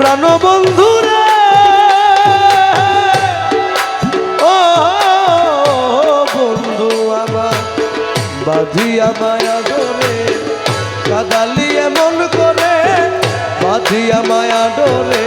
প্রাণ বন্ধুরে। ও বন্ধু আমার বাঁধিয়া মায়া ডোরে কাদালি এমন করে বাঁধিয়া মায়া ডোরে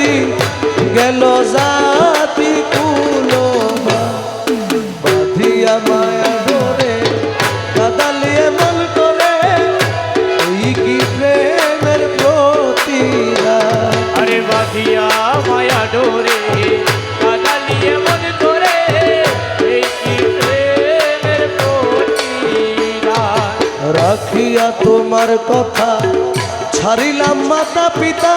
বাতি গেল জাতি কুলো বাঁধিয়া মায়া ডোরে কাদালিয়ে মন করে এই কি প্রেমের প্রতিদান আরে বাঁধিয়া মায়া ডোরে কাদালিয়ে মন করে এই কি প্রেমের প্রতিদান রাখিয়া তোমার কথা ছাড়িলাম মাতা পিতা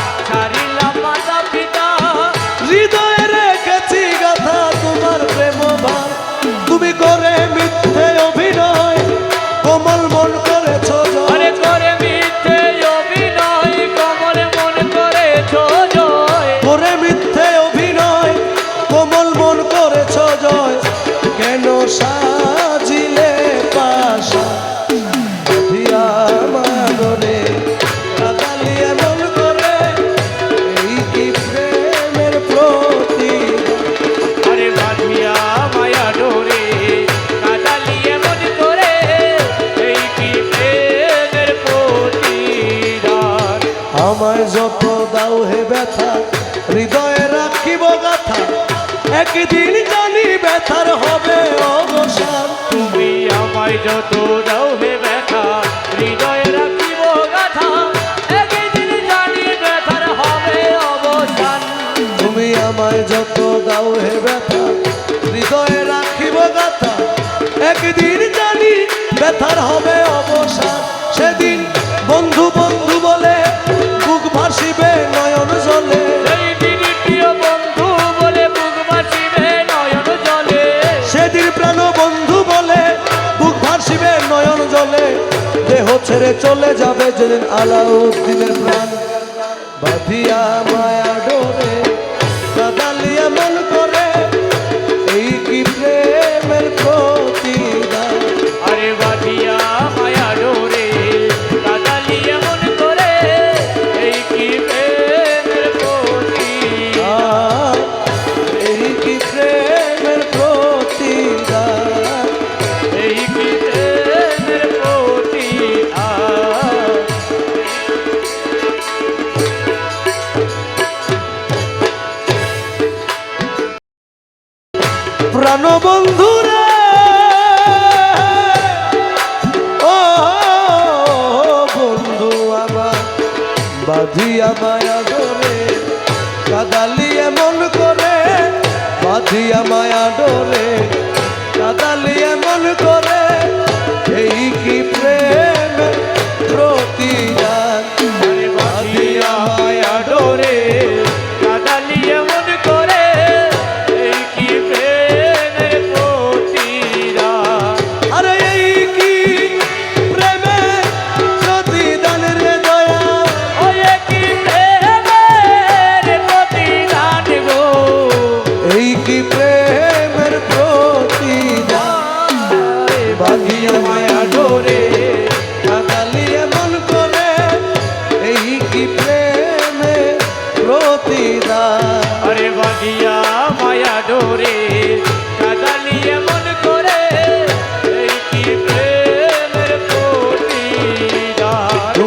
আমায় যত দাও হে ব্যথা হৃদয়ে রাখিব গাথা। একদিন জানি ব্যথার হবে অবসান। তুমি আমায় যত দাও হে ব্যথা হৃদয়ে রাখিব গাথা। একদিন জানি ব্যথার হবে অবসান। তুমি আমায় যত দাও হে ব্যথা হৃদয়ে রাখিব গাথা। একদিন জানি ব্যথার হবে ছেড়ে চলে যাবে যেদিন আলাউদ্দিনের প্রাণ। বাঁধিয়া মায়া প্রাণ বন্ধুরে। ও বন্ধু আমার বাঁধিয়া মায়া ডোরে কাদালি এমন করে বাঁধিয়া মায়া ডোরে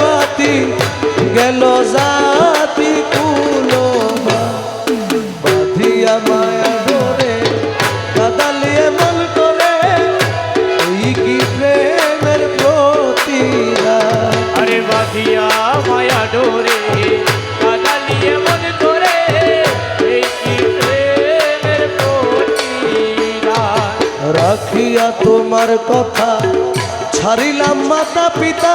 বাতি গেল জাতি কুলো বাঁধিয়া মায়া ডোরে কাদালিয়ে মন করে এই কি প্রেমের প্রতিদান? আরে বাঁধিয়া মায়া ডোরে কাদালিয়ে মন করে এই কি প্রেমের রাখিয়া তোমার কথা ছাড়িলাম মাতা পিতা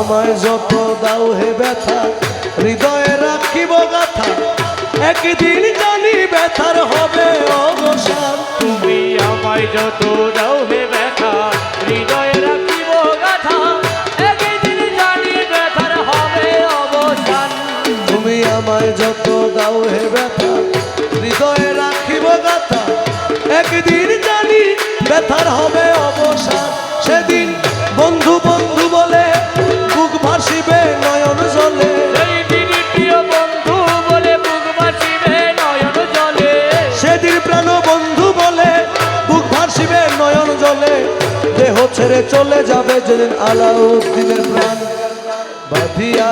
আমায় যত দাও হে ব্যথা হৃদয়ে রাখিব গাথা। একদিন জানি ব্যথার হবে অবসান। তুমি আমায় যত দাও হে ব্যথা হৃদয়ে রাখিব গাথা। একদিন জানি ব্যথার হবে অবসান। তুমি আমায় যত দাও হে ব্যথা হৃদয়ে রাখিব গাথা। একদিন জানি ব্যথার হবে ছেড়ে চলে যাবে যেদিন আলাউদ্দিনের প্রাণ। বাঁধিয়া